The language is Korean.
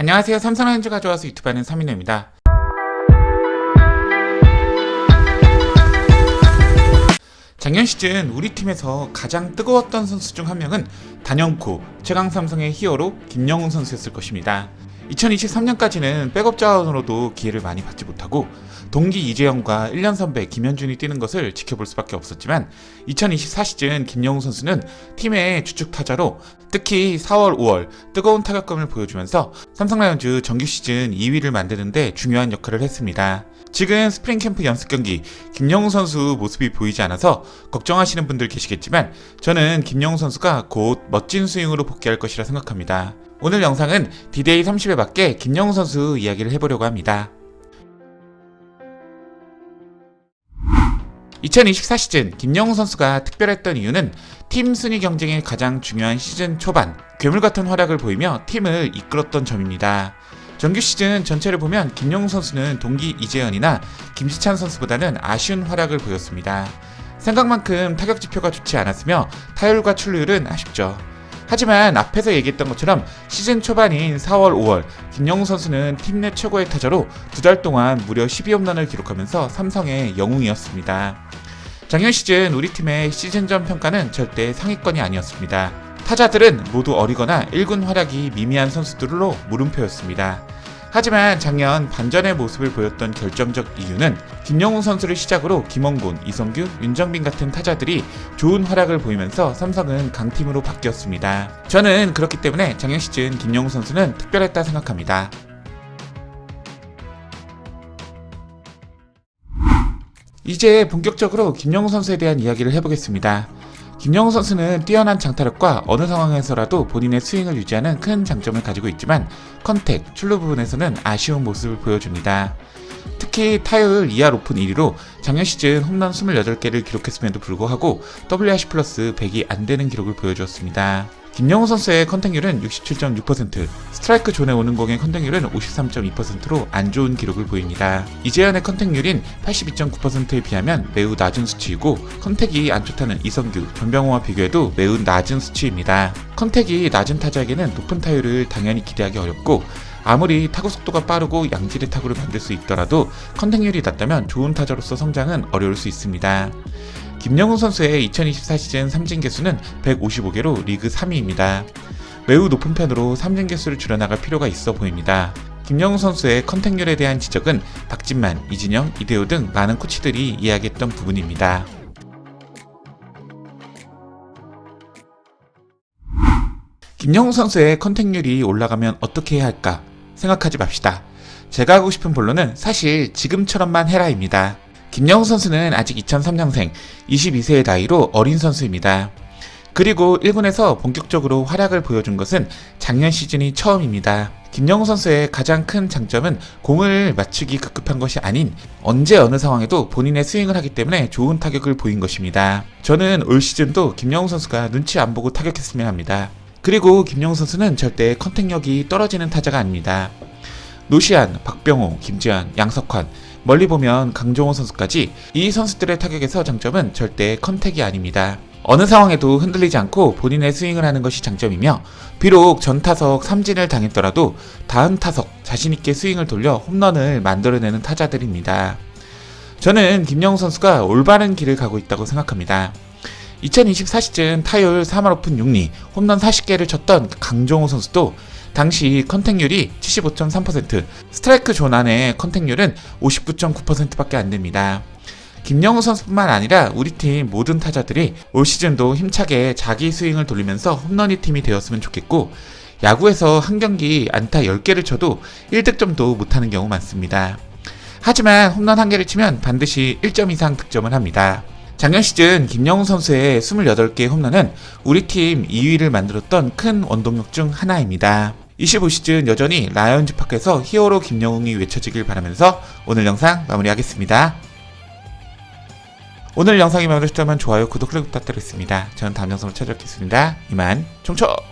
안녕하세요. 삼성라이온즈 가져와서 유튜브 하는 서민호입니다. 작년 시즌 우리 팀에서 가장 뜨거웠던 선수 중 한 명은 단연코 최강 삼성의 히어로 김영훈 선수였을 것입니다. 2023년까지는 백업 자원으로도 기회를 많이 받지 못하고 동기 이재영과 1년 선배 김현준이 뛰는 것을 지켜볼 수밖에 없었지만 2024 시즌 김영훈 선수는 팀의 주축 타자로 특히 4월, 5월 뜨거운 타격감을 보여주면서 삼성 라이온즈 정규 시즌 2위를 만드는데 중요한 역할을 했습니다. 지금 스프링 캠프 연습 경기 김영훈 선수 모습이 보이지 않아서 걱정하시는 분들 계시겠지만 저는 김영훈 선수가 곧 멋진 스윙으로 복귀할 것이라 생각합니다. 오늘 영상은 디데이 30에 맞게 김영훈 선수 이야기를 해보려고 합니다. 2024 시즌 김영훈 선수가 특별했던 이유는 팀 순위 경쟁의 가장 중요한 시즌 초반 괴물 같은 활약을 보이며 팀을 이끌었던 점입니다. 정규 시즌 전체를 보면 김영훈 선수는 동기 이재현이나 김시찬 선수보다는 아쉬운 활약을 보였습니다. 생각만큼 타격 지표가 좋지 않았으며 타율과 출루율은 아쉽죠. 하지만 앞에서 얘기했던 것처럼 시즌 초반인 4월, 5월 김영훈 선수는 팀 내 최고의 타자로 두 달 동안 무려 12홈런을 기록하면서 삼성의 영웅이었습니다. 작년 시즌 우리 팀의 시즌 전 평가는 절대 상위권이 아니었습니다. 타자들은 모두 어리거나 1군 활약이 미미한 선수들로 물음표였습니다. 하지만 작년 반전의 모습을 보였던 결정적 이유는 김영웅 선수를 시작으로 김원곤, 이성규, 윤정빈 같은 타자들이 좋은 활약을 보이면서 삼성은 강팀으로 바뀌었습니다. 저는 그렇기 때문에 작년 시즌 김영웅 선수는 특별했다 생각합니다. 이제 본격적으로 김영웅 선수에 대한 이야기를 해보겠습니다. 김영우 선수는 뛰어난 장타력과 어느 상황에서라도 본인의 스윙을 유지하는 큰 장점을 가지고 있지만 컨택, 출루 부분에서는 아쉬운 모습을 보여줍니다. 특히 타율 2할 오픈 1위로 작년 시즌 홈런 28개를 기록했음에도 불구하고 WRC 플러스 100이 안 되는 기록을 보여주었습니다. 김영우 선수의 컨택률은 67.6%, 스트라이크 존에 오는 공의 컨택률은 53.2%로 안 좋은 기록을 보입니다. 이재현의 컨택률인 82.9%에 비하면 매우 낮은 수치이고 컨택이 안 좋다는 이성규, 전병호와 비교해도 매우 낮은 수치입니다. 컨택이 낮은 타자에게는 높은 타율을 당연히 기대하기 어렵고 아무리 타구 속도가 빠르고 양질의 타구를 만들 수 있더라도 컨택률이 낮다면 좋은 타자로서 성장은 어려울 수 있습니다. 김영훈 선수의 2024 시즌 삼진 개수는 155개로 리그 3위입니다. 매우 높은 편으로 삼진 개수를 줄여나갈 필요가 있어 보입니다. 김영훈 선수의 컨택률에 대한 지적은 박진만, 이진영, 이대호 등 많은 코치들이 이야기했던 부분입니다. 김영훈 선수의 컨택률이 올라가면 어떻게 해야 할까 생각하지 맙시다. 제가 하고 싶은 본론은 사실 지금처럼만 해라입니다. 김영훈 선수는 아직 2003년생 22세의 나이로 어린 선수입니다. 그리고 1군에서 본격적으로 활약을 보여준 것은 작년 시즌이 처음입니다. 김영훈 선수의 가장 큰 장점은 공을 맞추기 급급한 것이 아닌 언제 어느 상황에도 본인의 스윙을 하기 때문에 좋은 타격을 보인 것입니다. 저는 올 시즌도 김영훈 선수가 눈치 안 보고 타격했으면 합니다. 그리고 김영훈 선수는 절대 컨택력이 떨어지는 타자가 아닙니다. 노시안, 박병호, 김지현, 양석환, 멀리 보면 강종호 선수까지 이 선수들의 타격에서 장점은 절대 컨택이 아닙니다. 어느 상황에도 흔들리지 않고 본인의 스윙을 하는 것이 장점이며 비록 전 타석 삼진을 당했더라도 다음 타석 자신있게 스윙을 돌려 홈런을 만들어내는 타자들입니다. 저는 김영우 선수가 올바른 길을 가고 있다고 생각합니다. 2024 시즌 타율 3할 오픈 6리, 홈런 40개를 쳤던 강종호 선수도 당시 컨택률이 75.3%, 스트라이크 존 안의 컨택률은 59.9%밖에 안 됩니다. 김영우 선수뿐만 아니라 우리 팀 모든 타자들이 올 시즌도 힘차게 자기 스윙을 돌리면서 홈런이 팀이 되었으면 좋겠고 야구에서 한 경기 안타 10개를 쳐도 1득점도 못하는 경우 많습니다. 하지만 홈런 한 개를 치면 반드시 1점 이상 득점을 합니다. 작년 시즌 김영훈 선수의 28개의 홈런은 우리 팀 2위를 만들었던 큰 원동력 중 하나입니다. 25시즌 여전히 라이언즈 파크에서 히어로 김영웅이 외쳐지길 바라면서 오늘 영상 마무리하겠습니다. 오늘 영상이 마음에 드셨다면 좋아요, 구독, 클릭 부탁드리겠습니다. 저는 다음 영상으로 찾아뵙겠습니다. 이만 총총!